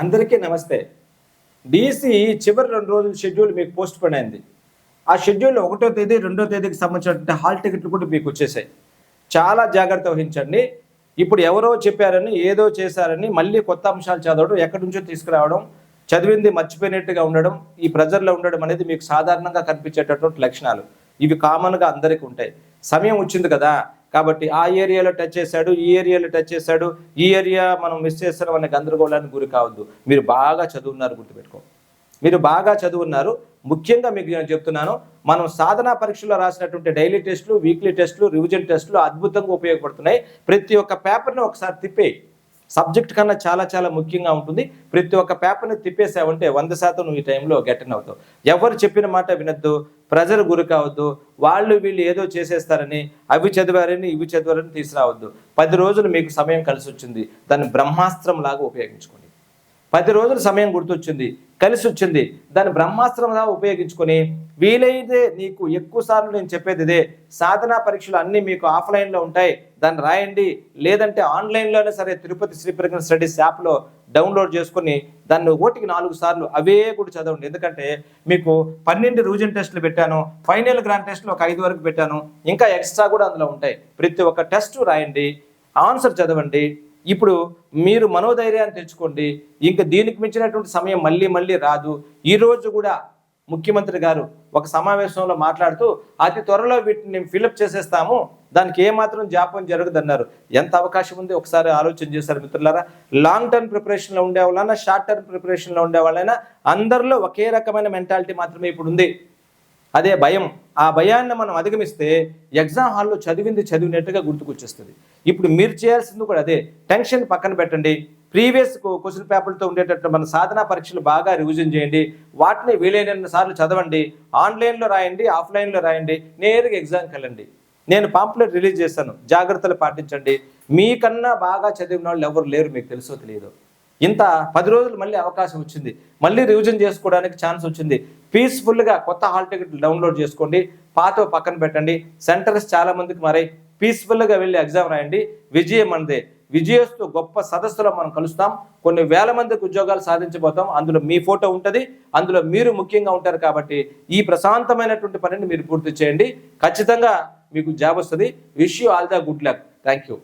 అందరికీ నమస్తే. డిసి చివరి రెండు రోజుల షెడ్యూల్ మీకు పోస్ట్ పోన్ అయింది. ఆ షెడ్యూల్ ఒకటో తేదీ రెండో తేదీకి సంబంధించిన హాల్ టికెట్లు కూడా మీకు వచ్చేసాయి. చాలా జాగ్రత్త వహించండి. ఇప్పుడు ఎవరో చెప్పారని ఏదో చేశారని మళ్ళీ కొత్త అంశాలు చదవడం ఎక్కడి నుంచో తీసుకురావడం చదివింది మర్చిపోయినట్టుగా ఉండడం ఈ ప్రెజర్లో ఉండడం అనేది మీకు సాధారణంగా కనిపించేటటువంటి లక్షణాలు. ఇవి కామన్గా అందరికీ ఉంటాయి. సమయం వచ్చింది కదా కాబట్టి ఆ ఏరియాలో టచ్ చేశాడు ఈ ఏరియాలో టచ్ చేశాడు ఈ ఏరియా మనం మిస్ చేస్తున్నాం అనే గందరగోళానికి గురి కావద్దు. మీరు బాగా చదువున్నారు గుర్తుపెట్టుకో. మీరు బాగా చదువున్నారు. ముఖ్యంగా మీకు నేను చెప్తున్నాను మనం సాధనా పరీక్షలో రాసినటువంటి డైలీ టెస్టులు వీక్లీ టెస్టులు రివిజన్ టెస్టులు అద్భుతంగా ఉపయోగపడుతున్నాయి. ప్రతి ఒక్క పేపర్ని ఒకసారి తిప్పేయి. సబ్జెక్ట్ కన్నా చాలా చాలా ముఖ్యంగా ఉంటుంది. ప్రతి ఒక్క పేపర్ని తిప్పేసావంటే వంద శాతం నువ్వు ఈ టైంలో గెటన్ అవుతావు. ఎవరు చెప్పిన మాట వినొద్దు ప్రజలు గురి కావద్దు వాళ్ళు వీళ్ళు ఏదో చేసేస్తారని అవి చదివారని ఇవి చదివారని తీసుకురావద్దు. పది రోజులు మీకు సమయం కలిసి వచ్చింది దాన్ని బ్రహ్మాస్త్రం లాగా ఉపయోగించుకోండి. పది రోజులు సమయం గుర్తొచ్చింది. కలిసి వచ్చింది దాన్ని బ్రహ్మాస్త్రంగా ఉపయోగించుకొని వీలైతే నీకు ఎక్కువ సార్లు నేను చెప్పేది ఇదే. సాధనా పరీక్షలు అన్నీ మీకు ఆఫ్లైన్లో ఉంటాయి. దాన్ని రాయండి. లేదంటే ఆన్లైన్లోనే సరే తిరుపతి శ్రీ ప్రజ్ఞ స్టడీస్ యాప్లో డౌన్లోడ్ చేసుకుని దాన్ని ఓటికి నాలుగు సార్లు అవే కూడా చదవండి. ఎందుకంటే మీకు పన్నెండు రివిజన్ టెస్టులు పెట్టాను. ఫైనల్ గ్రాండ్ టెస్ట్లు ఒక ఐదు వరకు పెట్టాను. ఇంకా ఎక్స్ట్రా కూడా అందులో ఉంటాయి. ప్రతి ఒక్క టెస్ట్ రాయండి. ఆన్సర్ చదవండి. ఇప్పుడు మీరు మనోధైర్యాన్ని తెచ్చుకోండి. ఇంకా దీనికి మించినటువంటి సమయం మళ్ళీ మళ్ళీ రాదు. ఈరోజు కూడా ముఖ్యమంత్రి గారు ఒక సమావేశంలో మాట్లాడుతూ అతి త్వరలో వీటిని ఫిలప్ చేసేస్తాము. దానికి ఏమాత్రం జాపం జరగదన్నారు. ఎంత అవకాశం ఉంది? ఒకసారి ఆలోచన చేశారు మిత్రులారా. లాంగ్ టర్మ్ ప్రిపరేషన్లో ఉండే వాళ్ళైనా షార్ట్ టర్మ్ ప్రిపరేషన్లో ఉండే వాళ్ళైనా అందరిలో ఒకే రకమైన మెంటాలిటీ మాత్రమే ఇప్పుడు ఉంది. అదే భయం. ఆ భయాన్ని మనం అధిగమిస్తే ఎగ్జామ్ హాల్లో చదివింది చదివినట్టుగా గుర్తుకొచ్చేస్తుంది. ఇప్పుడు మీరు చేయాల్సింది కూడా అదే. టెన్షన్ పక్కన పెట్టండి. ప్రీవియస్ క్వశ్చన్ పేపర్లతో ఉండేటట్టు మన సాధనా పరీక్షలు బాగా రివిజన్ చేయండి. వాటిని వీలైనన్ని సార్లు చదవండి. ఆన్లైన్లో రాయండి ఆఫ్లైన్లో రాయండి. నేరుగా ఎగ్జామ్కి వెళ్ళండి. నేను పాంప్లెట్ రిలీజ్ చేశాను. జాగ్రత్తలు పాటించండి. మీకన్నా బాగా చదివిన వాళ్ళు ఎవరు లేరు మీకు తెలుసో తెలియదు. ఇంత పది రోజులు మళ్ళీ అవకాశం వచ్చింది. మళ్ళీ రివిజన్ చేసుకోవడానికి ఛాన్స్ వచ్చింది. పీస్ఫుల్గా కొత్త హాల్ టికెట్లు డౌన్లోడ్ చేసుకోండి. పాత పక్కన పెట్టండి. సెంటర్స్ చాలామందికి మరి పీస్ఫుల్గా వెళ్ళి ఎగ్జామ్ రాయండి. విజయం మనదే. విజయస్తు గొప్ప సదస్సులో మనం కలుస్తాం. కొన్ని వేల మందికి ఉద్యోగాలు సాధించబోతాం. అందులో మీ ఫోటో ఉంటుంది. అందులో మీరు ముఖ్యంగా ఉంటారు కాబట్టి ఈ ప్రశాంతమైనటువంటి పనిని మీరు పూర్తి చేయండి. ఖచ్చితంగా మీకు జాబ్ వస్తుంది. Wish you all the good luck thank you